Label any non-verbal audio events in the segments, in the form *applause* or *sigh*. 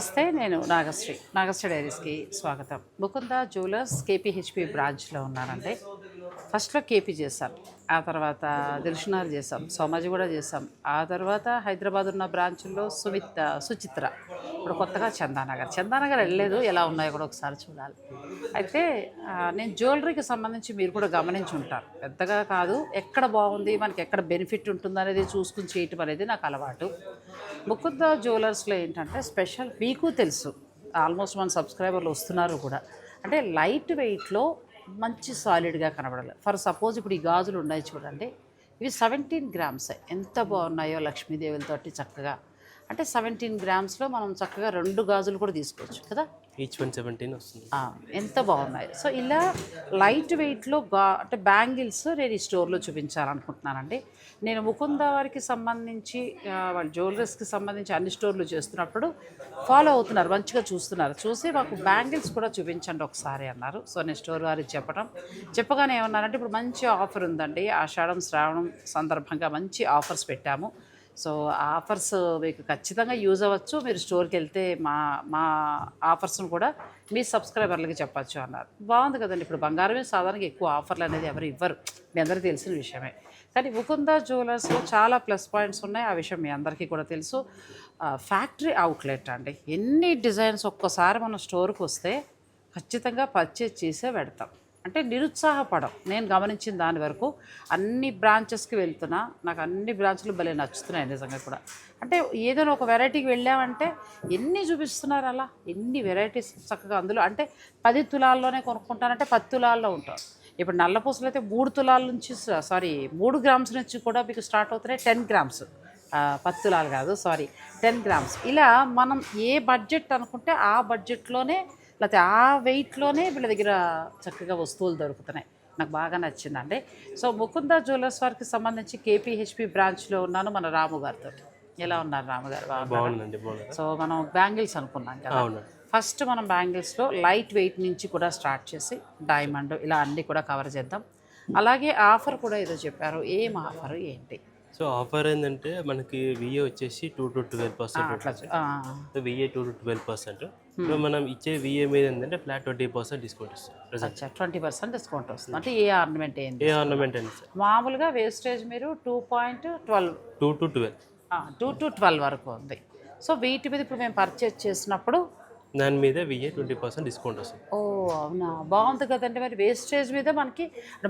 నమస్తే నేను నాగశ్రీ నాగశ్రీ డైరీస్కి స్వాగతం. ముకుంద జ్యువెలర్స్ కేపీహెచ్పి బ్రాంచ్లో ఉన్నానండి. ఫస్ట్లో కేపీ చేశాం. ఆ తర్వాత దిల్షునార్ చేశాం సోమాజి కూడా చేసాం ఆ తర్వాత హైదరాబాద్ ఉన్న బ్రాంచ్లో సుమిత్ సుచిత్ర. ఇప్పుడు కొత్తగా చందానగర్. చందానగర్ వెళ్ళలేదు ఎలా ఉన్నాయో కూడా ఒకసారి చూడాలి. అయితే నేను జ్యువెలరీకి సంబంధించి మీరు కూడా గమనించి ఉంటారు. పెద్దగా కాదు ఎక్కడ బాగుంది మనకి ఎక్కడ బెనిఫిట్ ఉంటుంది అనేది చూసుకుని చేయటం అనేది నాకు అలవాటు. ముకుంద జ్యువెలర్స్లో ఏంటంటే స్పెషల్ మీకు తెలుసు. ఆల్మోస్ట్ మన సబ్స్క్రైబర్లు వస్తున్నారు కూడా. అంటే లైట్ వెయిట్లో మంచి సాలిడ్గా కనబడాలి. ఫర్ సపోజ్ ఇప్పుడు ఈ గాజులు ఉన్నాయి చూడండి. ఇవి సెవెంటీన్ గ్రామ్స్ ఎంత బాగున్నాయో లక్ష్మీదేవులతోటి చక్కగా. అంటే సెవెంటీన్ గ్రామ్స్లో మనం చక్కగా రెండు గాజులు కూడా తీసుకోవచ్చు కదా? ఈచ్ వన్ సెవెంటీన్ వస్తుంది. ఎంత బాగున్నాయి. సో ఇలా లైట్ వెయిట్లో గా అంటే బ్యాంగిల్స్ నేను ఈ స్టోర్లో చూపించాలనుకుంటున్నానండి. నేను ముకుంద వారికి సంబంధించి వాళ్ళ జ్యువెలరీస్కి సంబంధించి అన్ని స్టోర్లు చేస్తున్నప్పుడు ఫాలో అవుతున్నారు మంచిగా చూస్తున్నారు. చూసి మాకు బ్యాంగిల్స్ కూడా చూపించండి ఒకసారి అన్నారు. సో నేను స్టోర్ వారికి చెప్పడం. చెప్పగానే ఏమన్నారంటే ఇప్పుడు మంచి ఆఫర్ ఉందండి. ఆషాఢం శ్రావణం సందర్భంగా మంచి ఆఫర్స్ పెట్టాము. సో ఆఫర్స్ మీకు ఖచ్చితంగా యూజ్ అవ్వచ్చు. మీరు స్టోర్కి వెళ్తే మా మా ఆఫర్స్ను కూడా మీ సబ్స్క్రైబర్లకి చెప్పచ్చు అన్నారు. బాగుంది కదండి. ఇప్పుడు బంగారమే సాధారణంగా ఎక్కువ ఆఫర్లు అనేది ఎవరు ఇవ్వరు. మీ అందరికీ తెలిసిన విషయమే. కానీ ముకుంద జ్యువెలర్స్లో చాలా ప్లస్ పాయింట్స్ ఉన్నాయి. ఆ విషయం మీ అందరికీ కూడా తెలుసు. ఫ్యాక్టరీ అవుట్లెట్ అండి. ఎన్ని డిజైన్స్ ఒక్కసారి మన స్టోర్కి వస్తే ఖచ్చితంగా పర్చేజ్ చేసే పెడతాం. అంటే నిరుత్సాహపడం. నేను గమనించిన దాని వరకు అన్ని బ్రాంచెస్కి వెళ్తున్నా నాకు అన్ని బ్రాంచ్లు భలే నచ్చుతున్నాయి నిజంగా కూడా. అంటే ఏదైనా ఒక వెరైటీకి వెళ్ళామంటే ఎన్ని చూపిస్తున్నారు అలా? ఎన్ని వెరైటీస్ చక్కగా అందులో అంటే పది తులాల్లోనే కొనుక్కుంటానంటే పది తులాల్లో ఉంటారు. ఇప్పుడు నల్లపూసలు అయితే మూడు తులాల నుంచి సారీ మూడు గ్రామ్స్ నుంచి కూడా మీకు స్టార్ట్ అవుతున్నాయి టెన్ గ్రామ్స్. పది తులాలు కాదు సారీ టెన్ గ్రామ్స్. ఇలా మనం ఏ బడ్జెట్ అనుకుంటే ఆ బడ్జెట్లోనే లేకపోతే ఆ వెయిట్లోనే వీళ్ళ దగ్గర చక్కగా వస్తువులు దొరుకుతున్నాయి. నాకు బాగా నచ్చిందండి. సో ముకుంద జ్యువెలర్స్ వారికి సంబంధించి కేపీహెచ్పి బ్రాంచ్లో ఉన్నాను మన రాము గారితో ఎలా ఉన్నారు రాము గారు? బాగుందండి సో మనం బ్యాంగిల్స్ అనుకున్నాం కదా. ఫస్ట్ మనం బ్యాంగిల్స్లో లైట్ వెయిట్ నుంచి కూడా స్టార్ట్ చేసి డైమండ్ ఇలా అన్నీ కూడా కవర్ చేద్దాం. అలాగే ఆఫర్ కూడా ఏదో చెప్పారు. ఏం ఆఫర్ ఏంటి? సో ఆఫర్ ఏంటంటే మనకి విఏ వచ్చేసి two to twelve percent VA two to twelve percent. So మనం ఇచ్చే విఏ మీద ఏంటంటే ఫ్లాట్ ట్వంటీ పర్సెంట్ డిస్కౌంట్ అచ్చా ట్వంటీ పర్సెంట్ డిస్కౌంట్ వస్తుంది. అంటే ఏ ఆర్నమెంట్ ఏంటి ఏ ఆర్నమెంట్ అండి సార్. మామూలుగా వేస్టేజ్ మీరు two point twelve. Two to twelve. Two to twelve వరకు ఉంది. సో వీటి మీద ఇప్పుడు మేము పర్చేజ్ చేసినప్పుడు దాని మీద విఏ ట్వంటీ పర్సెంట్ డిస్కౌంట్ వస్తుంది. ఓ అవునా? బాగుంది కదండి మరి. వేస్టేజ్ మీద మనకి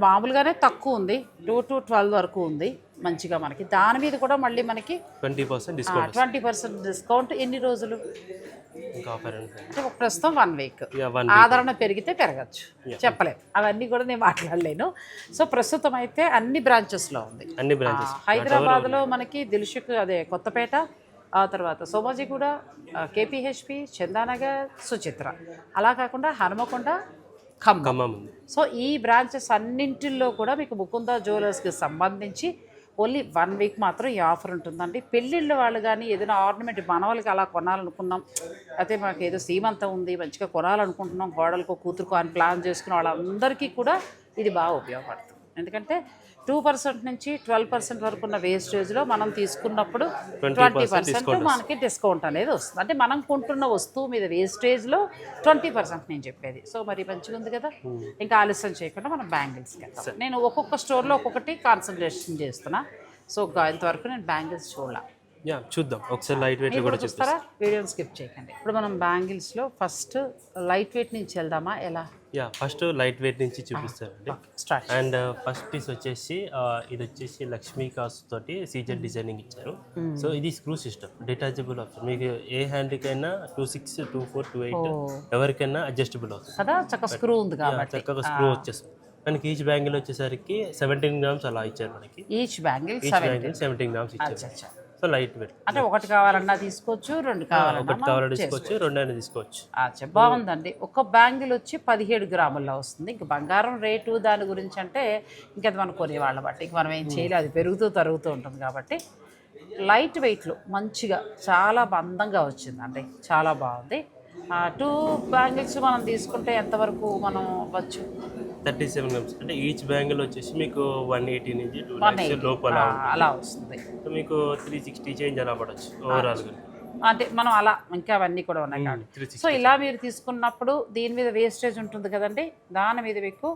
మామూలుగానే తక్కువ ఉంది. టూ టు ట్వెల్వ్ వరకు ఉంది మంచిగా మనకి. దాని మీద కూడా మళ్ళీ మనకి twenty percent discount twenty percent discount ఎన్ని రోజులు? ఇంకా ఆఫర్ ఏంటంటే అంటే ఒక ప్రస్తుతం వన్ వీక్ ఆదరణ పెరిగితే పెరగచ్చు. చెప్పలేం అవన్నీ కూడా నేను మాట్లాడలేను. సో ప్రస్తుతం అయితే అన్ని బ్రాంచెస్లో ఉంది. అన్ని బ్రాంచెస్ హైదరాబాద్లో మనకి దిల్షుక్ అదే కొత్తపేట ఆ తర్వాత సోమాజిగూడ కేపీహెచ్పి చందానగర్ సుచిత్ర. అలా కాకుండా హనుమకొండ ఖమ్మం. సో ఈ బ్రాంచెస్ అన్నింటిల్లో కూడా మీకు ముకుంద జ్యువెలర్స్కి సంబంధించి ఓన్లీ వన్ వీక్ మాత్రం ఈ ఆఫర్ ఉంటుందండి. పెళ్ళిళ్ళ వాళ్ళు కానీ ఏదైనా ఆర్నమెంట్ మన వాళ్ళకి అలా కొనాలనుకున్నాం అయితే మాకు ఏదో సీమంతం ఉంది మంచిగా కొనాలనుకుంటున్నాం గోడలకు కూతురుకో అని ప్లాన్ చేసుకున్న వాళ్ళందరికీ కూడా ఇది బాగా ఉపయోగపడుతుంది. ఎందుకంటే టూ పర్సెంట్ నుంచి ట్వెల్వ్ పర్సెంట్ వరకు ఉన్న వేస్టేజ్లో మనం తీసుకున్నప్పుడు ట్వంటీ పర్సెంట్ మనకి డిస్కౌంట్ అనేది వస్తుంది. అంటే మనం కొంటున్న వస్తువు మీద వేస్టేజ్లో ట్వంటీ పర్సెంట్ నేను చెప్పేది. సో మరి మంచిగా ఉంది కదా? ఇంకా ఆలస్యం చేయకుండా మనం బ్యాంగిల్స్కి వెళ్తాం నేను ఒక్కొక్క స్టోర్లో ఒక్కొక్కటి కాన్సన్ట్రేషన్ చేస్తున్నా. సో ఇంతవరకు నేను బ్యాంగిల్స్ చూడాల. యా చూద్దాం. ఒకసారి లైట్ వెయిట్ కూడా చూస్తారా? వీడియోని స్కిప్ చేయకండి. ఇప్పుడు మనం బ్యాంగిల్స్లో ఫస్ట్ లైట్ వెయిట్ నుంచి వెళ్దామా? ఎలా? యా ఫస్ట్ లైట్ వెయిట్ నుంచి చూపిస్తారండి స్టార్ట్ అండ్ ఫస్ట్ పీస్ వచ్చేసి ఇది వచ్చేసి లక్ష్మీ కాస్ తోటి సీజన్ డిజైనింగ్ ఇచ్చారు. సో ఇది స్క్రూ సిస్టమ్ డిటాచబుల్ ఆప్షన్ మీకు ఏ హ్యాండ్కైనా two six two four two eight ఎవరికైనా అడ్జస్టబుల్ అవుతుంది. కదా? చక్క స్క్రూ ఉంది కాబట్టి. చక్కగా స్క్రూ వచ్చేస్తుంది. మనకి ఈచ్ బ్యాంగిల్ వచ్చేసరికి సెవెంటీన్ గ్రామ్స్ అలా ఇచ్చారు మనకి. Each bangle each bangle seventeen grams ఇచ్చారు. సో లైట్ వెయిట్ అంటే ఒకటి కావాలన్నా తీసుకోవచ్చు రెండు కావాలన్నా ఒకటి కావాలని తీసుకోవచ్చు రెండైనా తీసుకోవచ్చు. అచ్చా బాగుందండి. ఒక బ్యాంగిల్ వచ్చి పదిహేడు గ్రాముల్లో వస్తుంది. ఇంక బంగారం రేటు దాని గురించి అంటే ఇంకది మనం కొనేవాళ్ళ బట్టి ఇంక మనం ఏం చేయలేదు. అది పెరుగుతూ తరుగుతూ ఉంటుంది కాబట్టి లైట్ వెయిట్లో మంచిగా చాలా అందంగా వచ్చిందండి. చాలా బాగుంది. టూ బ్యాంగిల్స్ మనం తీసుకుంటే ఎంతవరకు మనం అవ్వచ్చు? థర్టీ సెవెన్ గ్రామ్స్ అంటే ఈచ్ బ్యాంగిల్ వచ్చేసి మీకు వన్ ఎయిటీ నుంచి టూ ల్యాక్స్ లోపల అలా వస్తుంది. మీకు త్రీ సిక్స్టీ చేంజ్ అలా పడవచ్చు ఓవరాల్గా అంటే మనం అలా ఇంకా అవన్నీ కూడా ఉన్నాయి కాబట్టి. సో ఇలా మీరు తీసుకున్నప్పుడు దీని మీద వేస్టేజ్ ఉంటుంది కదండి దాని మీద మీకు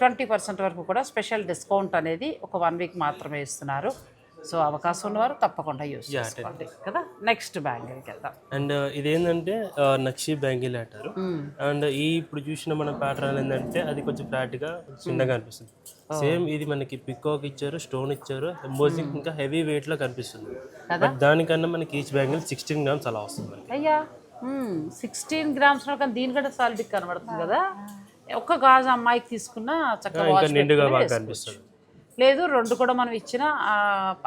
ట్వంటీ పర్సెంట్ వరకు కూడా స్పెషల్ డిస్కౌంట్ అనేది ఒక వన్ వీక్ మాత్రమే ఇస్తున్నారు. సో అవకాశం ఉన్నవారు తప్పకుండా యూస్ చేసుకోండి. కదా? నెక్స్ట్ బ్యాంగిల్కి వెళ్దాం. అండ్ ఇదేంటంటే ఆ, నక్షి బ్యాంగిల్ అంటారు అండ్ ఈ ఇప్పుడు చూసిన మన ప్యాటర్న్ ఏంటంటే అది కొంచెం ఫ్లాట్గా చిన్నగా అనిపిస్తుంది. సేమ్ ఇది మనకి పికాక్ ఇచ్చారు స్టోన్ ఇచ్చారు ఎంబోజింగ్ ఇంకా హెవీ వెయిట్లో కనిపిస్తుంది. బట్ దానికన్నా మనకి ఈచ్ బ్యాంగిల్ సిక్స్టీన్ గ్రామ్స్ అలా వస్తుంది అయ్యా సిక్స్టీన్ గ్రామ్స్ కానీ దీనికంటే సాలిడ్ కనబడుతుంది కదా? ఒక్క గాజు అమ్మాయికి తీసుకున్న చక్కగా నిండుగా బాగా. కనిపిస్తుంది. లేదు రెండు కూడా మనం ఇచ్చిన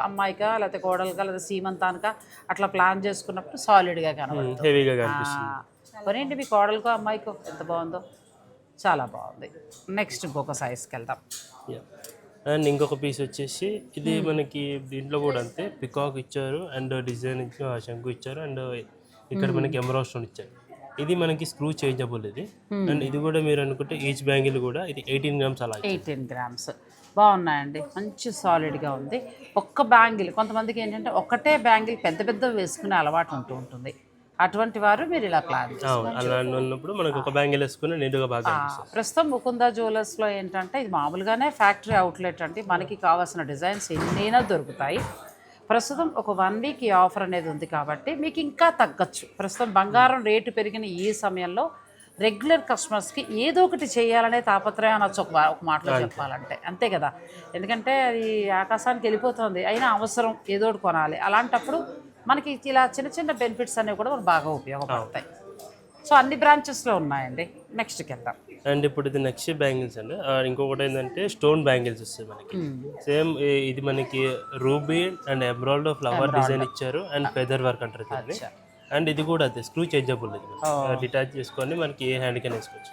అమ్మాయికా లేకపోతే కోడలుగా లేదా సీమంతానికా అట్లా ప్లాన్ చేసుకున్నప్పుడు సాలిడ్గా కనబడుతుంది హెవీగా కనిపిస్తుంది. మీ కోడలకో అమ్మాయికో ఎంత బాగుందో? చాలా బాగుంది. నెక్స్ట్ ఇంకొక సైజ్కి వెళ్దాం. అండ్ ఇంకొక పీస్ వచ్చేసి ఇది మనకి దీంట్లో కూడా అంతే. పికాక్ ఇచ్చారు అండ్ డిజైన్ శంకు ఇచ్చారు అండ్ ఇక్కడ మనకి ఎమరాల్ స్టోన్ ఇచ్చారు. ఇది మనకి స్క్రూ చేంజబుల్ ఇది. అండ్ ఇది కూడా మీరు అనుకుంటే ఈచ్ బ్యాంగిల్ కూడా ఇది ఎయిటీన్ గ్రామ్స్ అలా. ఎయిటీన్ గ్రామ్స్ బాగున్నాయండి. మంచి సాలిడ్గా ఉంది. ఒక్క బ్యాంగిల్ కొంతమందికి ఏంటంటే ఒక్కటే బ్యాంగిల్ పెద్ద పెద్ద వేసుకునే అలవాటు ఉంటూ ఉంటుంది. అటువంటి వారు మీరు ఇలా ప్లాన్ చేస్తారు అవును అలా ఉన్నప్పుడు మనకు ఒక బ్యాంగిల్ వేసుకుని నిండుగా బాగా కనిపిస్తుంది ప్రస్తుతం ముకుందా జ్యువెలర్స్లో ఏంటంటే ఇది మామూలుగానే ఫ్యాక్టరీ అవుట్లెట్ అంటే మనకి కావాల్సిన డిజైన్స్ ఎన్నైనా దొరుకుతాయి. ప్రస్తుతం ఒక వన్ వీక్ ఈ ఆఫర్ అనేది ఉంది కాబట్టి మీకు ఇంకా తగ్గచ్చు. ప్రస్తుతం బంగారం రేటు పెరిగిన ఈ సమయంలో రెగ్యులర్ కస్టమర్స్కి ఏదో ఒకటి చేయాలనే తాపత్రయం అనొచ్చు ఒక ఒక మాటలో చెప్పాలంటే. అంతే కదా. ఎందుకంటే అది ఆకాశానికి వెళ్ళిపోతుంది. అయినా అవసరం ఏదో ఒకటి కొనాలి. అలాంటప్పుడు మనకి ఇలా చిన్న చిన్న బెనిఫిట్స్ అనేవి కూడా మనకు బాగా ఉపయోగపడతాయి. సో అన్ని బ్రాంచెస్లో ఉన్నాయండి. నెక్స్ట్కి వెళ్దాం. అండ్ ఇప్పుడు ఇది నెక్స్ట్ బ్యాంగిల్స్ అండి. ఇంకొకటి ఏంటంటే స్టోన్ బ్యాంగిల్స్ వస్తాయి మనకి. సేమ్ ఇది మనకి ruby and emerald flower design ఇచ్చారు అండ్ ఫెదర్ వర్క్ అంటారు అండ్ ఇది కూడా అదే స్క్రూ చేంజబుల్ ఇది. డిటాచ్ చేసుకొని మనకి ఏ హ్యాండ్ కైనా వేసుకోవచ్చు.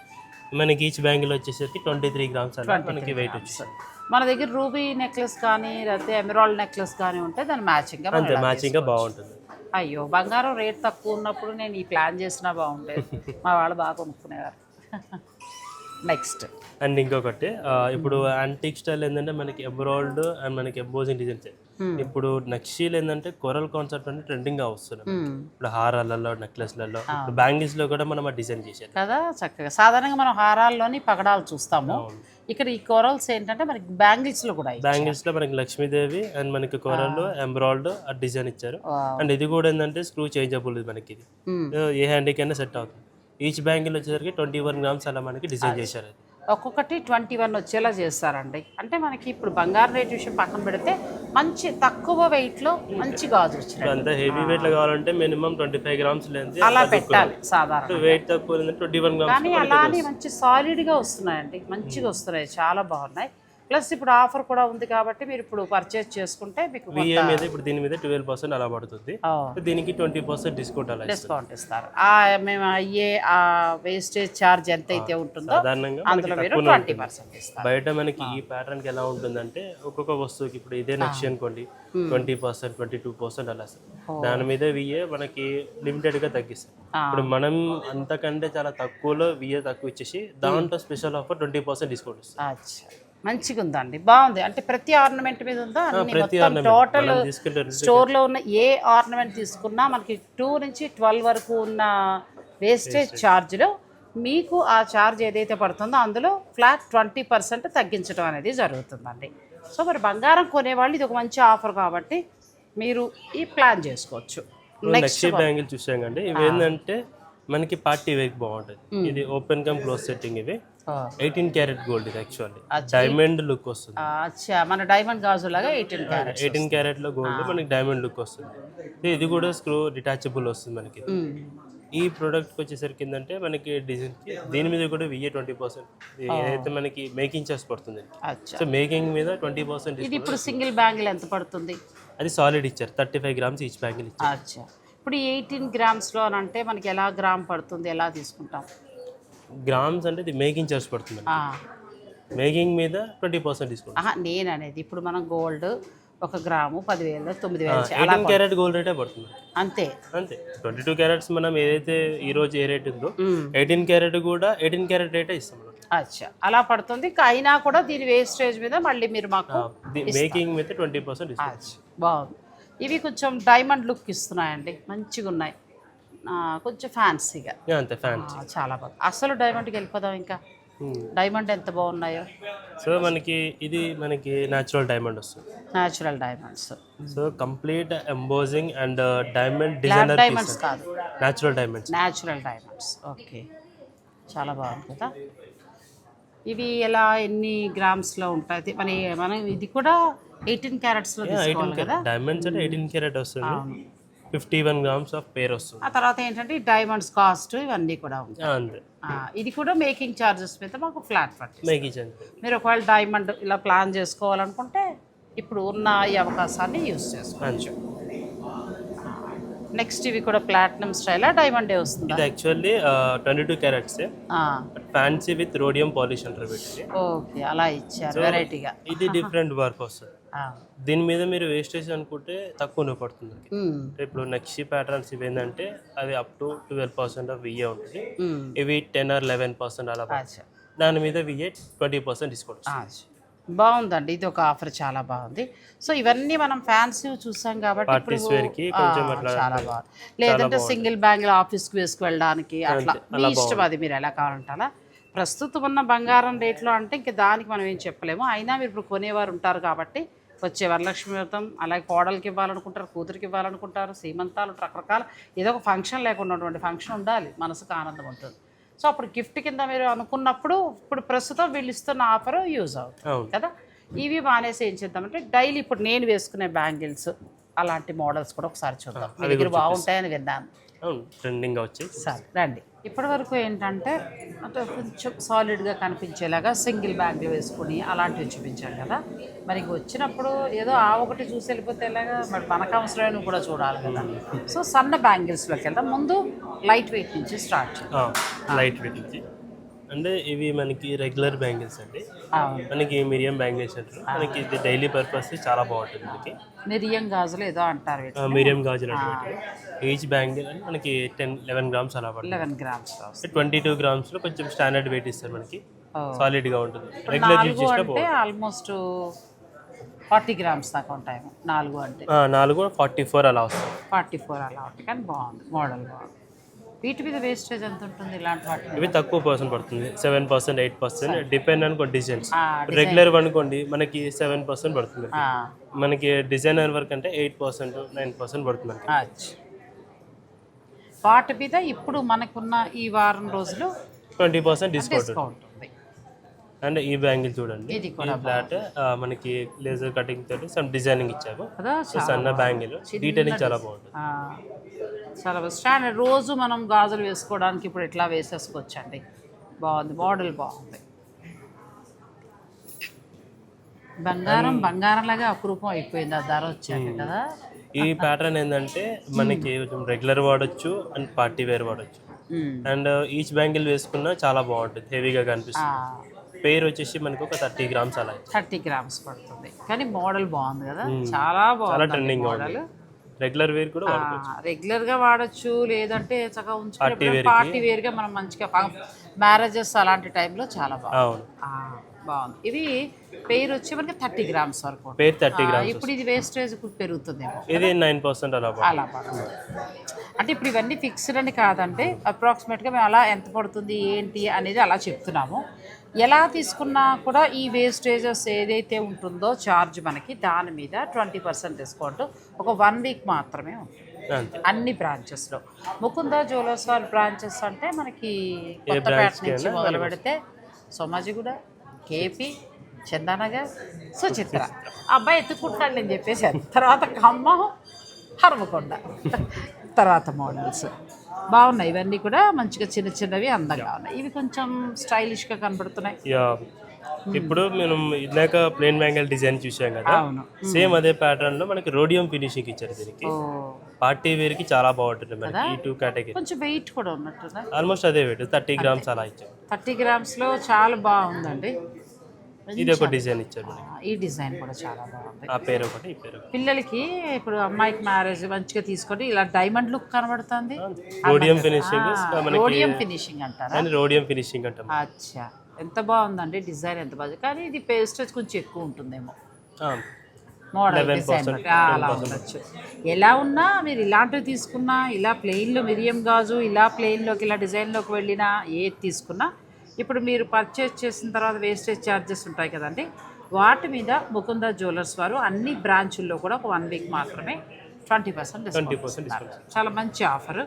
మనకి ఈచ్ బ్యాంగిల్ వచ్చేసరికి ట్వంటీ త్రీ గ్రామ్స్ మనకి వెయిట్ వచ్చేసి మన దగ్గర రూబీ నెక్లెస్ కానీ లేకపోతే ఎమరాల్డ్ నెక్లెస్ కానీ ఉంటే దాని మ్యాచింగ్గా మనం అంతే మ్యాచింగ్గా బాగుంటుంది. అయ్యో బంగారం రేట్ తక్కువ ఉన్నప్పుడు నేను ఈ ప్లాన్ చేసినా బాగుండేది. *laughs* మా వాళ్ళు బాగా కొనుక్కునేవారు. నెక్స్ట్ అండ్ ఇంకొకటి ఇప్పుడు యాంటిక్ స్టైల్ ఏంటంటే మనకి ఎబ్రాల్డ్ అండ్ మనకి ఎంబోజింగ్ డిజైన్స్ ఇప్పుడు నక్షీలు ఏంటంటే కొరల్ కాన్సెప్ట్ అంటే ట్రెండింగ్గా వస్తున్నాయి ఇప్పుడు హారాలలో నెక్లెస్లలో బ్యాంగిల్స్లో కూడా మనం ఆ డిజైన్ చేసేది. కదా చక్కగా. సాధారణంగా మనం హారాల్లోని పగడాలు చూస్తాము. ఇక్కడ ఈ కొరల్స్ ఏంటంటే మనకి బ్యాంగిల్స్లో కూడా ఇచ్చారు. బ్యాంగిల్స్లో మనకి లక్ష్మీదేవి అండ్ మనకి కొరల్ ఎంబ్రాయిడ్ ఆ డిజైన్ ఇచ్చారు. అండ్ ఇది కూడా ఏంటంటే స్క్రూ చేంజబుల్ ఇది మనకి ఇది. ఏ హ్యాండ్కి అయినా సెట్ అవుతుంది. ఈచ్ బ్యాంగిల్ వచ్చేసరికి ట్వంటీ వన్ గ్రామ్స్ అలా మనకి డిజైన్ చేశారు. ఒక్కొక్కటి ట్వంటీ వన్ వచ్చేలా చేస్తారండి. అంటే మనకి ఇప్పుడు బంగారం రేట్ విషయం పక్కన పెడితే మంచి తక్కువ వెయిట్లో మంచి గాజు అంతా హెవీ వెయిట్లో కావాలంటే మినిమం ట్వంటీ ఫైవ్ గ్రామ్స్ అలా పెట్టాలి సాధారణ వెయిట్ తక్కువ ట్వంటీ వన్ కానీ అలా అని మంచి సాలిడ్గా వస్తున్నాయండి. మంచిగా వస్తున్నాయి. చాలా బాగున్నాయి. ప్లస్ ఇప్పుడు ఆఫర్ కూడా ఉంది కాబట్టి మీరు ఇప్పుడు పర్చేస్ చేసుకుంటే మీకు విఏ మీద ఇప్పుడు దీని మీద ట్వెల్వ్ పర్సెంట్ అలా పడుతుంది. దీనికి ట్వంటీ పర్సెంట్ డిస్కౌంట్ అలా. డిస్కౌంట్ ఇస్తారు. ఆ మేము అయ్యే ఆ వేస్టేజ్ ఛార్జ్ ఎంత అయితే ఉంటుందో సాధారణంగా అందులో మీరు ట్వంటీ పర్సెంట్ ఇస్తారు. బయట మనకి ఈ ప్యాటర్న్కి ఎలా ఉంటుందంటే ఒక్కొక్క వస్తువుకి ఇప్పుడు ఇదే నక్షి అనుకోండి twenty percent twenty two percent అలా దాని మీద విఏ మనకి లిమిటెడ్గా తగ్గిస్తారు. ఇప్పుడు మనం అంతకంటే చాలా తక్కువలో విఏ తక్కువ ఇచ్చేసి దాంట్లో special offer twenty percent discount ఇస్తారు. అచ్చా. మంచిగా ఉందండి బాగుంది. అంటే ప్రతి ఆర్నమెంట్ మీద ఉందా? అన్ని మొత్తం. టోటల్ స్టోర్లో ఉన్న ఏ ఆర్నమెంట్ తీసుకున్నా మనకి టూ నుంచి ట్వెల్వ్ వరకు ఉన్న వేస్టేజ్ ఛార్జ్లో మీకు ఆ ఛార్జ్ ఏదైతే పడుతుందో అందులో ఫ్లాట్ ట్వంటీ పర్సెంట్ తగ్గించడం అనేది జరుగుతుందండి. సో మరి బంగారం కొనేవాళ్ళు ఇది ఒక మంచి ఆఫర్ కాబట్టి మీరు ఈ ప్లాన్ చేసుకోవచ్చు. నెక్స్ట్ బ్యాంగిల్ చూసాం కండి. ఇవి ఏంటంటే మనకి పార్టీ వేక్ బాగుంటుంది. ఇది ఓపెన్ కమ్ క్లోజ్ సెట్టింగ్ ఇవి. ఎయిటీన్ క్యారెట్ గోల్డ్ ఇది యాక్చువల్లీ డైమండ్ లుక్ వస్తుంది. అచ్చా మన డైమండ్ గాజు లాగా ఎయిటీన్ క్యారెట్ ఎయిటీన్ క్యారెట్లో గోల్డ్ మనకి డైమండ్ లుక్ వస్తుంది. ఇది- కూడా స్క్రూ డిటాచబుల్ వస్తుంది మనకి. ఈ ప్రోడక్ట్ వచ్చేసరికి ఏంటంటే మనకి డిజైన్ దీని మీద కూడా విఏ ట్వంటీ పర్సెంట్ ఏదైతే మనకి మేకింగ్ చార్జ్ పడుతుంది అచ్చా. సో మేకింగ్ మీద ట్వంటీ పర్సెంట్ ఇది ఇప్పుడు సింగిల్ బ్యాంగిల్ ఎంత పడుతుంది? అది సాలిడ్ ఇచ్చారు. Thirty five grams each bangle ఇచ్చారు ఇప్పుడు ఎయిటీన్ గ్రామ్స్లో అని అంటే మనకి ఎలా గ్రామ్ పడుతుంది? ఎలా తీసుకుంటాం? గ్రామ్స్ అంటే ఇది మేకింగ్ చార్జ్ పడుతుంది మేకింగ్ మీద ట్వంటీ పర్సెంట్ డిస్కౌంట్ నేను అనేది ఇప్పుడు మనం గోల్డ్ ఒక గ్రాము పదివేలు తొమ్మిది వేలు ఎయిటీన్ క్యారెట్ గోల్డ్ రేటే పడుతుంది. అంతే. అంతే. ట్వంటీ టూ క్యారెట్స్ మనం ఏదైతే ఈ రోజు ఏ రేట్ ఉందో. ఎయిటీన్ క్యారెట్ కూడా ఎయిటీన్ క్యారెట్ రేటే ఇస్తాం అచ్చా. అలా పడుతుంది. అయినా కూడా దీని వేస్టేజ్ మీద మళ్ళీ మీరు మాకు మేకింగ్ మీద ట్వంటీ పర్సెంట్ బాగుంది. ఇవి కొంచెం డైమండ్ లుక్ ఇస్తున్నాయండి. మంచిగా ఉన్నాయి కొంచెం ఫ్యాన్సీగా. అంతే ఫ్యాన్సీ. చాలా బాగుంది. అసలు డైమండ్కి వెళ్ళిపోదాం ఇంకా. డైమండ్ ఎంత బాగున్నాయో. సో మనకి ఇది మనకి న్యాచురల్ డైమండ్ వస్తుంది. Natural diamonds so complete embossing and diamond designer diamonds కాదు. Natural diamonds natural diamonds okay చాలా బాగుంది కదా. ఇవి ఎలా ఎన్ని గ్రామ్స్లో ఉంటాయి? మన మనం ఇది కూడా ఎయిటీన్ క్యారెట్స్లో తీసుకోవాలి కదా. డైమండ్స్ అంటే ఎయిటీన్ క్యారెట్ వస్తుంది. Fifty one grams of pair వస్తుంది. ఆ తర్వాత ఏంటంటే డైమండ్స్ కాస్ట్ ఇవన్నీ కూడా ఉంటాయి. ఆ, ఇది కూడా మేకింగ్ ఛార్జెస్ మీద మాకు ఫ్లాట్ పట్టి మేక్ ఇచ్ అంతే మీరు ఒకవేళ డైమండ్ ఇలా ప్లాన్ చేసుకోవాలనుకుంటే ఇప్పుడు ఉన్న ఈ అవకాశాన్ని యూస్ చేసుకోవచ్చు. నెక్స్ట్ ఇవి కూడా ప్లాటినం స్టైలా డైమండే వస్తుందా? ఇది actually twenty two carats fancy with rhodium polish అంటారు ఓకే అలా ఇచ్చారు వెరైటీగా ఇది డిఫరెంట్ వర్క్ వస్తుంది. దీని మీద మీరు వేస్టేజ్ అనుకుంటే తక్కువ పడుతుంది. ఇప్పుడు నెక్స్ట్ ప్యాటర్న్స్ ఇవి ఏంటంటే అవి up to twelve percent of V ఉంటుంది. ఇవి టెన్ ఆర్ లెవెన్ పర్సెంట్ అలా. దాని మీద విఏ ట్వంటీ పర్సెంట్ డిస్కౌంట్ బాగుందండి. ఇది ఒక ఆఫర్ చాలా బాగుంది. సో ఇవన్నీ మనం ఫ్యాన్సీ చూసాం కాబట్టి చాలా బాగుంది. లేదంటే సింగిల్ బ్యాంగిల్ ఆఫీస్కి వేసుకువెళ్ళడానికి అట్లా మీ ఇష్టం అది మీరు ఎలా కావాలంటే అలా ప్రస్తుతం ఉన్న బంగారం రేట్లో అంటే ఇంక దానికి మనం ఏం చెప్పలేము. అయినా మీరు ఇప్పుడు కొనేవారు ఉంటారు కాబట్టి వచ్చే వరలక్ష్మి వ్రతం అలాగే కోడలికి ఇవ్వాలనుకుంటారు కూతురికి ఇవ్వాలనుకుంటారు సీమంతాలు రకరకాల ఏదో ఒక ఫంక్షన్ లేకుండా ఉన్నటువంటి ఫంక్షన్ ఉండాలి. మనసుకు ఆనందం ఉంటుంది. సో అప్పుడు గిఫ్ట్ కింద మీరు అనుకున్నప్పుడు ఇప్పుడు ప్రస్తుతం వీళ్ళు ఇస్తున్న ఆఫర్ యూజ్ అవుతుంది. కదా? ఇవి మానేసి ఏం చేద్దామంటే డైలీ ఇప్పుడు నేను వేసుకునే బ్యాంగిల్స్ అలాంటి మోడల్స్ కూడా ఒకసారి చూద్దాం. మీ దగ్గర బాగుంటాయని విన్నాను. అవును ట్రెండింగ్గా వచ్చి సరే రండి. ఇప్పటి వరకు ఏంటంటే అంటే కొంచెం సాలిడ్గా కనిపించేలాగా సింగిల్ బ్యాగ్లు వేసుకుని అలాంటివి చూపించాం కదా. మరి వచ్చినప్పుడు ఏదో ఆ ఒకటి చూసి వెళ్ళిపోతే ఎలాగా? మరి మనకు అవసరమైన కూడా చూడాలి కదా. సో సన్న బ్యాంగిల్స్లోకి వెళ్దాం. ముందు లైట్ వెయిట్ నుంచి స్టార్ట్ చేద్దాం. లైట్ వెయిట్ నుంచి. అంటే ఇవి మనకి రెగ్యులర్ బ్యాంగిల్స్ అండి. మనకి మిరియం బ్యాంగిల్స్ అంటారు మనకి ఇది డైలీ పర్పస్ చాలా బాగుంటుంది మనకి. మిరియం గాజులు ఏదో అంటారు మిరియం గాజులు ఈచ్ బ్యాంగిల్ అని మనకి టెన్ లెవెన్ గ్రామ్స్ అలా పడుతుంది. లెవెన్ గ్రామ్స్ ట్వంటీ టూ గ్రామ్స్లో కొంచెం స్టాండర్డ్ వెయిట్ ఇస్తారు మనకి. ఓ. సాలిడ్గా ఉంటుంది. రెగ్యులర్ యూజ్ నాలుగు చేసినా అంటే ఆల్మోస్ట్ ఫార్టీ గ్రామ్స్ దాకా ఉంటాయి నాలుగు అంటే. నాలుగు ఫార్టీ ఫోర్ అలా వస్తుంది. ఫార్టీ ఫోర్ అలా ఉంటాయి. కానీ బాగుంది. మోడల్ బాగుంది. వీటి మీద వేస్టేజ్ ఎంత ఉంటుంది ఇలాంటి వాటి ఇవి తక్కువ పర్సెంట్ పడుతుంది. Seven percent eight percent depend అనుకోండి డిజైన్స్ రెగ్యులర్ అనుకోండి మనకి సెవెన్ పర్సెంట్ పడుతుంది. మనకి డిజైనర్ వర్క్ అంటే ఎయిట్ పర్సెంట్ నైన్ పర్సెంట్ పడుతుంది. వాటి మీద ఇప్పుడు మనకున్న ఈ వారం రోజులు ట్వంటీ పర్సెంట్ డిస్కౌంట్ అండ్ ఈ బ్యాంగిల్ చూడండి. ఇది ఫ్లాట్ మనకి లేజర్ కటింగ్ తోటి సమ్ డిజైనింగ్ ఇచ్చాము సో సన్న బ్యాంగిల్. డీటెయిలింగ్ చాలా బాగుంటుంది చాలా స్టాండర్డ్ రోజు మనం గాజులు వేసుకోవడానికి ఇప్పుడు ఇట్లా వేసేసుకోవచ్చండి? బాగుంది. మోడల్ బాగుంది. బంగారం బంగారం లాగా అపురూపం అయిపోయింది. ఆ ధర వచ్చాక కదా? ఈ ప్యాటర్న్ ఏంటంటే మనకి రెగ్యులర్ వాడచ్చు అండ్ పార్టీ వేర్ వాడచ్చు. అండ్ ఈచ్ బ్యాంగిల్ వేసుకున్నా చాలా బాగుంటుంది. హెవీగా కనిపిస్తుంది. పేరు వచ్చేసి మనకి ఒక థర్టీ గ్రామ్స్ అలా. థర్టీ గ్రామ్స్ పడుతుంది. కానీ మోడల్ బాగుంది కదా. చాలా బాగుంది ట్రెండింగ్ మోడల్. రెగ్యులర్ వేర్ కూడా రెగ్యులర్గా వాడచ్చు లేదంటే చక్కగా ఉంచుకునే పార్టీ వేర్గా మనం మంచిగా మ్యారేజెస్ అలాంటి టైంలో చాలా బాగుంది. బాగుంది. ఇవి పేరు వచ్చి మనకి థర్టీ గ్రామ్స్ వరకు. పేరు థర్టీ గ్రామ్స్ ఇప్పుడు ఇది వేస్టేజ్ ఇప్పుడు పెరుగుతుందేమో ఇది నైన్ పర్సెంట్ అలా అలా అంటే ఇప్పుడు ఇవన్నీ ఫిక్స్డ్ అని కాదంటే అప్రాక్సిమేట్గా మేము అలా ఎంత పడుతుంది ఏంటి అనేది అలా చెప్తున్నాము. ఎలా తీసుకున్నా కూడా ఈ వేస్టేజెస్ ఏదైతే ఉంటుందో ఛార్జ్ మనకి దాని మీద ట్వంటీ పర్సెంట్ డిస్కౌంట్. ఒక వన్ వీక్ మాత్రమే ఉంటుంది. అన్ని బ్రాంచెస్లో ముకుంద జ్యువెలర్స్ వాళ్ళ బ్రాంచెస్ అంటే మనకి కొత్తపేట నుంచి మొదలు పెడితే సోమాజిగూడ కేపీ చందానగర్ సుచిత్ర. అబ్బాయి ఎత్తుకుంటాడు నేను చెప్పేసి. తర్వాత ఖమ్మం హర్మకొండ. తర్వాత మోడల్స్. బాగున్నాయి. ఇవన్నీ కూడా మంచిగా చిన్న చిన్నవి అందంగా ఉన్నాయి. ఇవి కొంచెం స్టైలిష్గా కనబడుతున్నాయి. యా ఇప్పుడు మనం ఇందాక ప్లేన్ బ్యాంగిల్ డిజైన్ చూసాం కదా సేమ్ అదే ప్యాటర్న్లో మనకి రోడియం ఫినిషింగ్ ఇచ్చారు దీనికి. పార్టీ వేర్కి చాలా బాగుంటుంది మనకి ఈ టూ కేటగిరీ కొంచెం వెయిట్ కూడా ఉన్నట్టుందా? ఆల్మోస్ట్ అదే వెయిట్ థర్టీ గ్రామ్స్ అలా ఇచ్చారు థర్టీ గ్రామ్స్లో చాలా బాగుందండి. ఇది ఒక డిజైన్ ఇచ్చారు ఈ డిజైన్ కూడా చాలా బాగుంది. ఆ పేరు ఒకటి ఈ పేరు ఒకటి. పిల్లలకి ఇప్పుడు అమ్మాయికి మ్యారేజ్ మంచిగా తీసుకొని ఇలా డైమండ్ లుక్ కనబడుతుంది. రోడియం ఫినిషింగ్ రోడియం ఫినిషింగ్ అంటారా? రోడియం ఫినిషింగ్ అంటాం అచ్చా. ఎంత బాగుందండి డిజైన్ ఎంత బాగుంది. కానీ ఇది పేస్టేజ్ కొంచెం ఎక్కువ ఉంటుందేమో. మోడల్ డిజైన్ అలా ఉండొచ్చు. ఎలా ఉన్నా మీరు ఇలాంటివి తీసుకున్నా ఇలా ప్లెయిన్లో మిరియం గాజు ఇలా ప్లెయిన్లోకి ఇలా డిజైన్లోకి వెళ్ళినా ఏది తీసుకున్నా ఇప్పుడు మీరు పర్చేస్ చేసిన తర్వాత వేస్టేజ్ ఛార్జెస్ ఉంటాయి కదండి. వాటి మీద ముకుంద జ్యువెలర్స్ వారు అన్ని బ్రాంచుల్లో కూడా ఒక వన్ వీక్ మాత్రమే ట్వంటీ పర్సెంట్ డిస్కౌంట్. చాలా మంచి ఆఫర్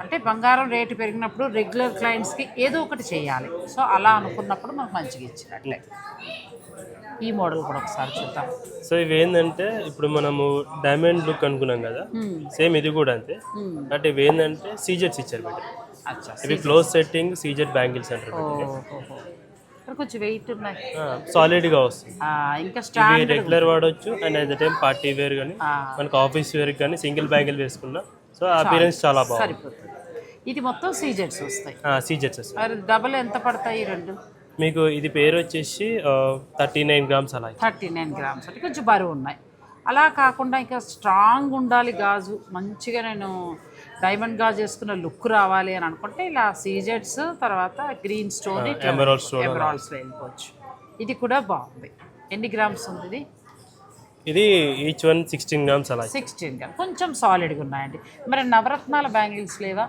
అంటే బంగారం రేటు పెరిగినప్పుడు రెగ్యులర్ క్లయింట్స్కి ఏదో ఒకటి చేయాలి. సో అలా అనుకున్నప్పుడు మనకు మంచిగా ఇచ్చినట్లే. ఈ మోడల్ కూడా ఒకసారి చూద్దాం. సో ఇవి ఏంటంటే ఇప్పుడు మనము డైమండ్ లుక్ అనుకున్నాం కదా. సేమ్ ఇది కూడా అంతే. బట్ ఇవి ఏంటంటే సీజెట్స్ ఇచ్చారు అచ్చా ఇవి క్లోజ్ సెట్టింగ్ సీజెట్ బ్యాంగిల్స్. ఇక్కడ కొంచెం వెయిట్ ఉన్నాయి. సాలిడ్గా వస్తుంది. ఆ, ఇంకా స్టాండ్ రెగ్యులర్ వాడవచ్చు and at the time party wear కానీ మనకు ఆఫీస్ వేర్ కానీ సింగిల్ బ్యాంగిల్ వేసుకున్నా సో అపీరెన్స్ చాలా. బాగుంది. ఇది మొత్తం సీజెట్స్ వస్తాయి. సీజెట్స్ వస్తాయి. డబల్ ఎంత పడతాయి రెండు? మీకు ఇది పేరు వచ్చేసి థర్టీ నైన్ గ్రామ్స్ అలా థర్టీ నైన్ గ్రామ్స్ అంటే కొంచెం బరువు ఉన్నాయి. అలా కాకుండా ఇంకా స్ట్రాంగ్ ఉండాలి గాజు. మంచిగా నేను డైమండ్ గాజు వేసుకున్న లుక్ రావాలి అని అనుకుంటే ఇలా సీజెట్స్ తర్వాత green stone emerald stone emeralds వెళ్ళిపోవచ్చు. ఇది కూడా బాగుంది. ఎన్ని గ్రామ్స్ ఉంది ఇది? ఇది ఈచ్ వన్ సిక్స్టీన్ గ్రామ్స్ అలా. సిక్స్టీన్ గ్రామ్ కొంచెం సాలిడ్గా ఉన్నాయండి. మరి నవరత్నాల బ్యాంగిల్స్ లేవా?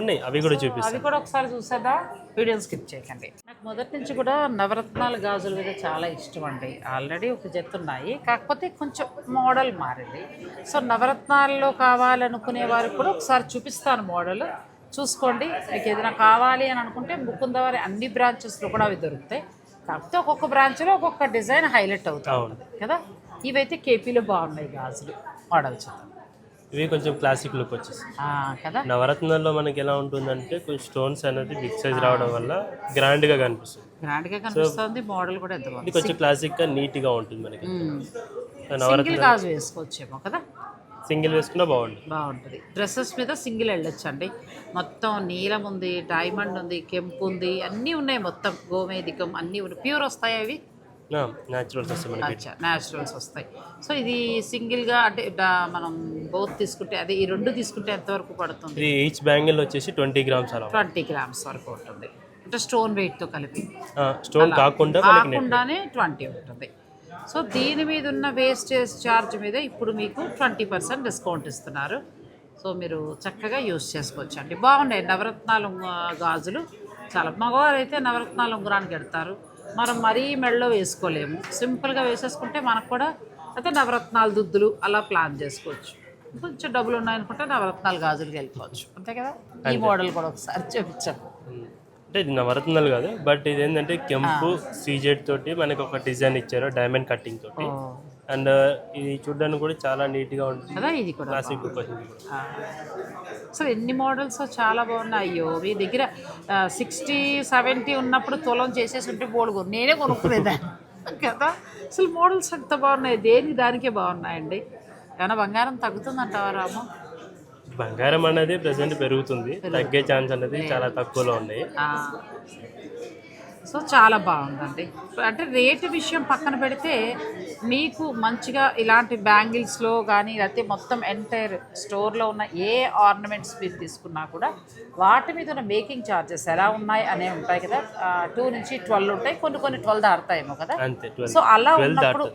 ఉన్నాయి. అవి కూడా చూపిస్తాను. అవి కూడా ఒకసారి చూసేదా వీడియోని స్కిప్ చేయకండి. నాకు మొదటి నుంచి కూడా నవరత్నాల గాజుల మీద చాలా ఇష్టం అండి. ఆల్రెడీ ఒక జత ఉన్నాయి. కాకపోతే కొంచెం మోడల్ మారింది. సో నవరత్నాల్లో కావాలనుకునే వారికి కూడా ఒకసారి చూపిస్తాను మోడల్. చూసుకోండి. మీకు ఏదైనా కావాలి అని అనుకుంటే ముకుందవారి అన్ని బ్రాంచెస్లో కూడా అవి దొరుకుతాయి. కాకపోతే ఒక్కొక్క బ్రాంచ్లో ఒక్కొక్క డిజైన్ హైలైట్ అవుతా. ఉంటుంది కదా? ఇవైతే కేపీలో బాగున్నాయి గాజులు. మోడల్ చూద్దాం. ఇవి కొంచెం క్లాసిక్ లుక్ వచ్చేసి. కదా? నవరత్నాల్లో మనకి ఎలా ఉంటుందంటే కొంచెం స్టోన్స్ అనేది బిగ్ సైజ్ రావడం వల్ల కనిపిస్తుంది. గ్రాండ్గా కనిపిస్తుంది మోడల్ కూడా ఎంత బాగుంది. ఇది కొంచెం క్లాసిక్గా నీట్గా ఉంటుంది మనకి. సింగిల్ నవరత్న గాజు వేసుకోవచ్చేమో కదా? సింగిల్ వేసుకున్నా బాగుంటుంది. బాగుంటుంది. డ్రెస్సెస్ మీద సింగిల్ వెళ్ళొచ్చండి. మొత్తం నీలం ఉంది డైమండ్ ఉంది కెంపు ఉంది అన్నీ ఉన్నాయి మొత్తం. గోమేదికం అన్నీ ఉన్నాయి. ప్యూర్ వస్తాయి అవి న్యాచురల్స్ వస్తాయి మనకి. న్యాచురల్స్ వస్తాయి. సో ఇది సింగిల్గా అంటే మనం బౌత్ తీసుకుంటే అదే ఈ రెండు తీసుకుంటే ఎంతవరకు పడుతుంది? ఇది ఈచ్ బ్యాంగిల్ వచ్చేసి ట్వంటీ గ్రామ్స్ అలా. ట్వంటీ గ్రామ్స్ వరకు ఉంటుంది. అంటే స్టోన్ వెయిట్తో కలిపి. స్టోన్ కాకుండా కాకుండానే ట్వంటీ ఉంటుంది. సో దీని మీద ఉన్న వేస్టేజ్ ఛార్జ్ మీద ఇప్పుడు మీకు ట్వంటీ పర్సెంట్ డిస్కౌంట్ ఇస్తున్నారు. సో మీరు చక్కగా యూస్ చేసుకోవచ్చు అండి. బాగున్నాయి నవరత్నాలు గాజులు. చాలా మగవారు అయితే నవరత్నాలు ఉంగరానికి పెడతారు మనం మరీ మెడలో వేసుకోలేము. సింపుల్గా వేసేసుకుంటే మనకు కూడా అయితే నవరత్నాలు దుద్దులు అలా ప్లాన్ చేసుకోవచ్చు. కొంచెం డబ్బులు ఉన్నాయనుకుంటే నవరత్నాలు గాజులకి వెళ్ళిపోవచ్చు. అంతే కదా? ఈ మోడల్ కూడా ఒకసారి చూపించాను. అంటే ఇది నవరత్నాలు కాదు బట్ ఇది ఏంటంటే కెంపు సీజెడ్ తోటి మనకి ఒక డిజైన్ ఇచ్చారు డైమండ్ కట్టింగ్ తోటి. అండ్ ఇది చూడడానికి కూడా చాలా నీట్గా ఉంటుంది. కదా ఇది కూడా క్లాసిక్. ఆ. అసలు ఎన్ని మోడల్స్ చాలా బాగున్నాయి. అయ్యో మీ దగ్గర సిక్స్టీ సెవెంటీ ఉన్నప్పుడు తులం చేసేసి ఉంటే బోల్డ్ నేనే కొనుక్కునేదాన్ని కదా అసలు మోడల్స్ ఎంత బాగున్నాయి. దేని దానికే బాగున్నాయండి. ఏమైనా బంగారం తగ్గుతుందంటావా రాము? బంగారం అనేది ప్రెసెంట్ పెరుగుతుంది. తగ్గే ఛాన్స్ అనేది చాలా తక్కువలో ఉన్నాయి. సో చాలా బాగుందండి. అంటే రేటు విషయం పక్కన పెడితే మీకు మంచిగా ఇలాంటి బ్యాంగిల్స్లో కానీ లేకపోతే మొత్తం ఎంటైర్ స్టోర్లో ఉన్న ఏ ఆర్నమెంట్స్ మీరు తీసుకున్నా కూడా వాటి మీద ఉన్న మేకింగ్ ఛార్జెస్ ఎలా ఉన్నాయి అనే ఉంటాయి కదా. టూ నుంచి ట్వెల్వ్ ఉంటాయి. కొన్ని కొన్ని ట్వెల్వ్ దాడతాయేమో కదా. సో అలా ఉన్నప్పుడు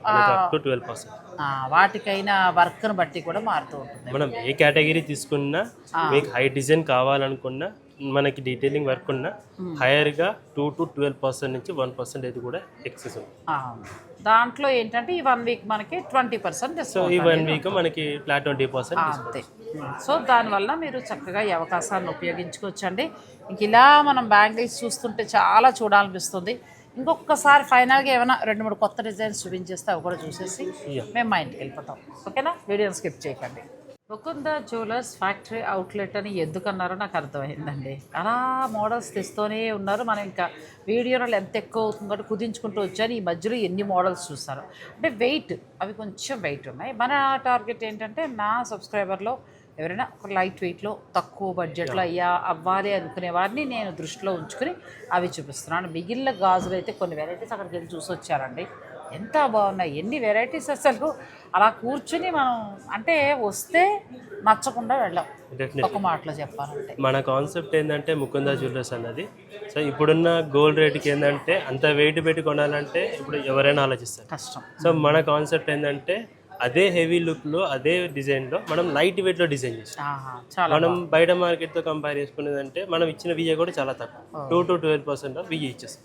వాటికైనా వర్క్ను బట్టి కూడా మారుతూ ఉంటుంది. మనం ఏ కేటగిరీ తీసుకున్నా మీకు హై డిజైన్ కావాలనుకున్నా మనకి డీటెయిలింగ్ వర్క్ ఉన్నా హైయర్గా టూ టు ట్వెల్వ్ పర్సెంట్ నుంచి వన్ పర్సెంట్ అయితే కూడా ఎక్సెస్ ఉంది. దాంట్లో ఏంటంటే ఈ వన్ వీక్ మనకి ట్వంటీ పర్సెంట్ సో ఈ వన్ వీక్ మనకి ఫ్లాట్ ట్వంటీ పర్సెంట్ అంతే. సో దానివల్ల మీరు చక్కగా ఈ అవకాశాన్ని ఉపయోగించుకోవచ్చండి. ఇంక ఇలా మనం బ్యాంగిల్స్ చూస్తుంటే చాలా చూడాలనిపిస్తుంది. ఇంకొకసారి ఫైనల్గా ఏమైనా రెండు మూడు కొత్త డిజైన్స్ చూపించేస్తే అవి కూడా చూసేసి. మేము మా ఇంటికి వెళ్ళిపోతాం. ఓకేనా? వీడియోని స్కిప్ చేయకండి. ముకుంద జ్యువెలర్స్ ఫ్యాక్టరీ అవుట్లెట్ అని ఎందుకన్నారో నాకు అర్థమైందండి. అలా మోడల్స్ తెస్తూనే ఉన్నారు. మనం ఇంకా వీడియోలో ఎంత ఎక్కువ అవుతుంది కుదించుకుంటూ వచ్చాను. ఈ మధ్యలో ఎన్ని మోడల్స్ చూస్తారు అంటే వెయిట్ అవి కొంచెం వెయిట్ ఉన్నాయి. మన టార్గెట్ ఏంటంటే నా సబ్స్క్రైబర్లో ఎవరైనా ఒక లైట్ వెయిట్లో తక్కువ బడ్జెట్లో అయ్యా అవ్వాలి అనుకునే వారిని నేను దృష్టిలో ఉంచుకుని అవి చూపిస్తున్నాను. మిగిలిన గాజులు అయితే కొన్ని వెరైటీస్ అక్కడికి వెళ్ళి చూసి వచ్చారండి. ఎంత బాగున్నాయి ఎన్ని వెరైటీస్ అసలు. అలా కూర్చుని మనం అంటే వస్తే నచ్చకుండా వెళ్ళాం. ఒక మాటలో చెప్పాలంటే. మన కాన్సెప్ట్ ఏంటంటే ముకుందా జ్యువెలర్స్ అన్నది. సో ఇప్పుడున్న గోల్డ్ రేట్కి ఏంటంటే అంత వెయిట్ పెట్టి కొనాలంటే ఇప్పుడు ఎవరైనా ఆలోచిస్తారు. కష్టం. సో మన కాన్సెప్ట్ ఏంటంటే అదే హెవీ లుక్లో అదే డిజైన్లో మనం లైట్ వెయిట్లో డిజైన్ చేస్తాం. మనం బయట మార్కెట్తో కంపేర్ చేసుకునేదంటే మనం ఇచ్చిన విజయ కూడా చాలా తక్కువ. టూ టు ట్వెల్వ్ పర్సెంట్ విజయ ఇచ్చేస్తాం.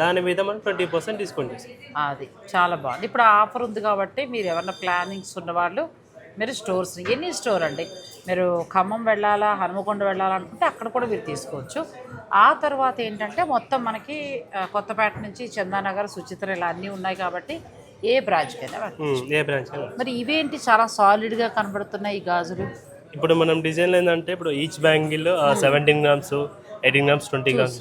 దాని మీద మనం ట్వంటీ పర్సెంట్ డిస్కౌంట్ చేస్తాం. అది చాలా బాగుంది. ఇప్పుడు ఆఫర్ ఉంది కాబట్టి మీరు ఎవరైనా ప్లానింగ్స్ ఉన్నవాళ్ళు మీరు స్టోర్స్ ఎన్ని స్టోర్ అండి? మీరు ఖమ్మం వెళ్ళాలా హనుమకొండ వెళ్ళాలా అనుకుంటే అక్కడ కూడా మీరు తీసుకోవచ్చు. ఆ తర్వాత ఏంటంటే మొత్తం మనకి కొత్తపేట నుంచి చందానగర్ సుచిత్ర ఇలా అన్నీ ఉన్నాయి కాబట్టి ఏ వెళ్ళండి. ఉమ్, ఏ బ్రాంచ్ మరి ఇవేంటి చాలా సాలిడ్గా కనబడుతున్నాయి ఈ గాజులు? ఇప్పుడు మనం డిజైన్లు ఏంటంటే ఇప్పుడు each bangle seventeen grams eighteen grams twenty grams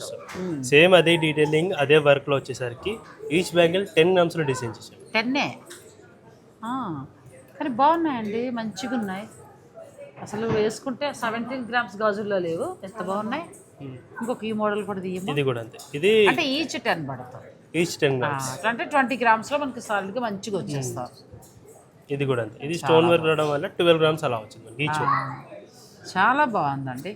same అదే డీటెయిలింగ్ అదే వర్క్లో వచ్చేసరికి ఈచ్ బ్యాంగిల్ టెన్ గ్రామ్స్లో డిజైన్ చేసాం టెన్నే కానీ బాగున్నాయండి మంచిగా ఉన్నాయి. అసలు వేసుకుంటే సెవెంటీన్ గ్రామ్స్ గాజుల్లో లేవు ఎంత బాగున్నాయి? ఇంకొక ఈ మోడల్ కూడా ఇది కూడా అంతే. ఇది అంటే ఈచ్ టెన్ పడుతుంది ఈచ్ టెన్ గ్రామ్స్ అంటే ట్వంటీ గ్రామ్స్లో మనకి సాలిడ్గా మంచిగా వచ్చేస్తారు ఇది కూడా అంతే. ఇది స్టోన్ వర్క్ రావడం వల్ల ట్వెల్వ్ గ్రామ్స్ అలా వచ్చింది ఈచ్ ఆ, చాలా బాగుందండి.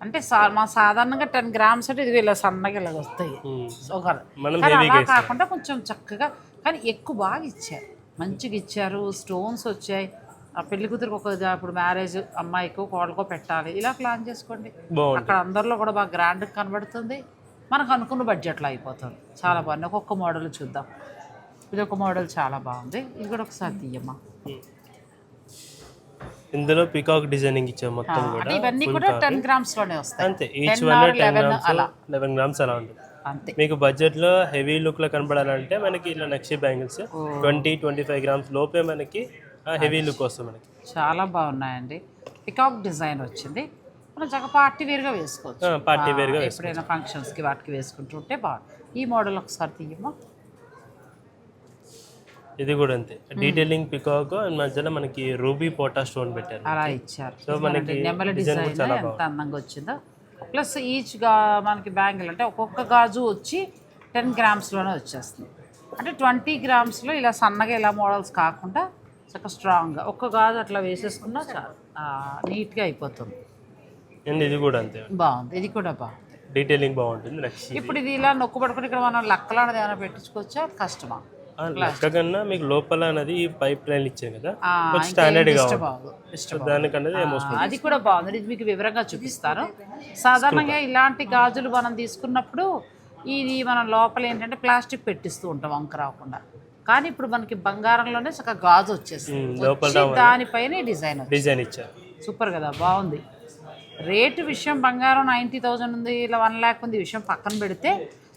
అంటే మా సాధారణంగా టెన్ గ్రామ్స్ అంటే ఇది ఇలా సన్నగా ఇలా వస్తాయి. ఒక heavy అలా కాకుండా కొంచెం చక్కగా కానీ ఎక్కువ బాగా ఇచ్చారు. మంచిగా ఇచ్చారు. స్టోన్స్ వచ్చాయి. ఆ పెళ్ళి కూతురికి ఒక ఇప్పుడు మ్యారేజ్ అమ్మాయికో కోడలకో పెట్టాలి. ఇలా ప్లాన్ చేసుకోండి. అక్కడ అందరిలో కూడా బాగా గ్రాండ్ కనబడుతుంది. మనకు అనుకున్న బడ్జెట్లో అయిపోతుంది. చాలా బాగుంది. ఒక్కొక్క మోడల్ చూద్దాం. ఇది ఒక మోడల్ చాలా బాగుంది. ఇది కూడా ఒకసారి తీయమ్మా. ఇందులో పికాక్ డిజైనింగ్ ఇచ్చాం మొత్తం అంటే కూడా. ఇవన్నీ కూడా టెన్ గ్రామ్స్లోనే వస్తాయి. అంతే. ఈచ్ 10 వన్ టెన్ 11 గ్రామ్స్ అలా. లెవెన్ గ్రామ్స్ అలా ఉంటుంది. అంతే. మీకు బడ్జెట్లో హెవీ లుక్లో కనపడాలంటే మనకి ఇలా నక్షి bangles twenty twenty five grams లోపే మనకి హెవీ లుక్ వస్తుంది మనకి. చాలా బాగున్నాయండి. పికాక్ డిజైన్ వచ్చింది. చక్కగా పార్టీ వేర్గా వేసుకోవచ్చు. పార్టీ వేర్గా ఎప్పుడైనా ఫంక్షన్స్కి వాటికి వేసుకుంటుంటే బాగుంది ఈ మోడల్ ఒకసారి తీయమ్మా. ఇది కూడా అంతే. డీటెయిలింగ్ పికాక్ మధ్యలో మనకి రూబీ పోటా స్టోన్ పెట్టారు. అలా ఇచ్చారు. సో మనకి కూడా డిజైన్ ఎంత అందంగా వచ్చిందో. ప్లస్ ఈచ్గా మనకి బ్యాంగిల్ అంటే ఒక్కొక్క గాజు వచ్చి టెన్ గ్రామ్స్లోనే వచ్చేస్తుంది. అంటే ట్వంటీ గ్రామ్స్లో ఇలా సన్నగా ఇలా మోడల్స్ కాకుండా చక్కగా స్ట్రాంగ్గా ఒక్క గాజు అట్లా వేసేసుకున్నా చాలు నీట్గా అయిపోతుంది. అండ్ ఇది కూడా అంతే. బాగుంది. ఇది కూడా బాగుంది. డీటెయిలింగ్ బాగుంటుంది నెక్స్ట్ ఇప్పుడు ఇది ఇలా నొక్కు పట్టుకుని ఇక్కడ మనం లక్కలాంటిది ఏమైనా పెట్టించుకోవచ్చా? కష్టమా? లెక్క కన్నా మీకు లోపల అనేది పైప్ లైన్ ఇచ్చాం కదా స్టాండర్డ్గా దానికన్నది అది కూడా బాగుంది. ఇది మీకు వివరంగా చూపిస్తాను. సాధారణంగా ఇలాంటి గాజులు మనం తీసుకున్నప్పుడు ఇది మనం లోపల ఏంటంటే ప్లాస్టిక్ పెట్టిస్తూ ఉంటాం వంక రాకుండా. కానీ ఇప్పుడు మనకి బంగారంలోనే చక్కగా గాజు వచ్చేస్తుంది లోపల వచ్చి దానిపైన డిజైన్ డిజైన్ ఇచ్చారు. సూపర్ కదా బాగుంది. రేటు విషయం బంగారం నైంటీ థౌజండ్ ఉంది ఇలా వన్ ల్యాక్ ఉంది విషయం పక్కన పెడితే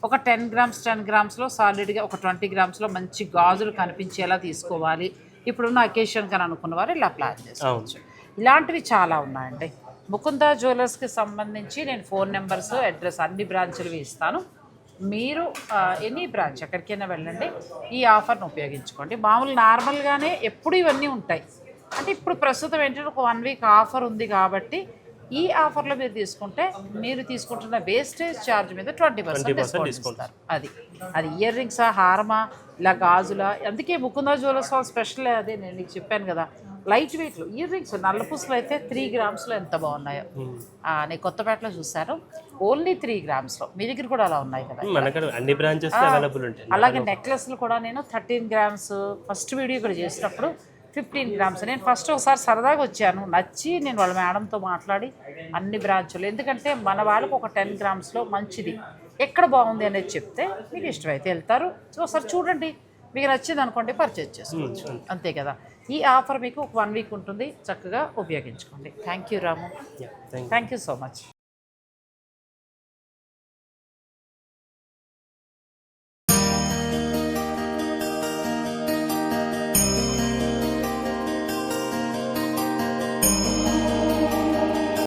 ఒక టెన్ గ్రామ్స్ టెన్ గ్రామ్స్లో సాలిడ్గా ఒక ట్వంటీ గ్రామ్స్లో మంచి గాజులు కనిపించేలా తీసుకోవాలి. ఇప్పుడున్న అకేషన్ కానీ అనుకున్న వారు ఇలా ప్లాన్ చేసుకోవచ్చు. ఇలాంటివి చాలా ఉన్నాయండి. ముకుంద జ్యువెలర్స్కి సంబంధించి నేను ఫోన్ నెంబర్స్ అడ్రస్ అన్ని బ్రాంచులు ఇస్తాను. మీరు ఎనీ బ్రాంచ్ ఎక్కడికైనా వెళ్ళండి ఈ ఆఫర్ను ఉపయోగించుకోండి. మామూలు నార్మల్గానే ఎప్పుడు ఇవన్నీ ఉంటాయి. అంటే ఇప్పుడు ప్రస్తుతం ఏంటంటే ఒక వన్ వీక్ ఆఫర్ ఉంది కాబట్టి ఈ ఆఫర్లో మీరు తీసుకుంటే మీరు తీసుకుంటున్న వేస్టేజ్ ఛార్జ్ మీద ట్వంటీ పర్సెంట్ డిస్కౌంట్ ఇస్తారు. అది. అది ఇయర్ రింగ్సా హారమా ఇలా గాజులా అందుకే ముకుందా జ్యువెలర్స్ వాళ్ళ స్పెషల్ అదే నేను నీకు చెప్పాను కదా. లైట్ వెయిట్లు ఇయర్ రింగ్స్ నల్లపూసలు అయితే త్రీ గ్రామ్స్లో ఎంత బాగున్నాయో. ఆ, నేను కొత్తపేటలో చూశాను. ఓన్లీ త్రీ గ్రామ్స్లో మీ దగ్గర కూడా అలా ఉన్నాయి కదా. అన్ని బ్రాంచెస్ అలాగే నెక్లెస్లు కూడా నేను థర్టీన్ గ్రామ్స్ ఫస్ట్ వీడియో ఇక్కడ చేసినప్పుడు ఫిఫ్టీన్ గ్రామ్స్ నేను ఫస్ట్ ఒకసారి సరదాగా వచ్చాను. నచ్చి నేను వాళ్ళ మేడంతో మాట్లాడి అన్ని బ్రాంచులు. ఎందుకంటే మన వాళ్ళకు ఒక టెన్ గ్రామ్స్లో మంచిది. ఎక్కడ బాగుంది అనేది చెప్తే మీకు ఇష్టమైతే వెళ్తారు. సో ఒకసారి చూడండి. మీకు నచ్చింది అనుకోండి పర్చేజ్ చేసుకోవచ్చు. అంతే కదా. ఈ ఆఫర్ మీకు ఒక వన్ వీక్ ఉంటుంది. చక్కగా ఉపయోగించుకోండి. Thank you Ramu thank you so much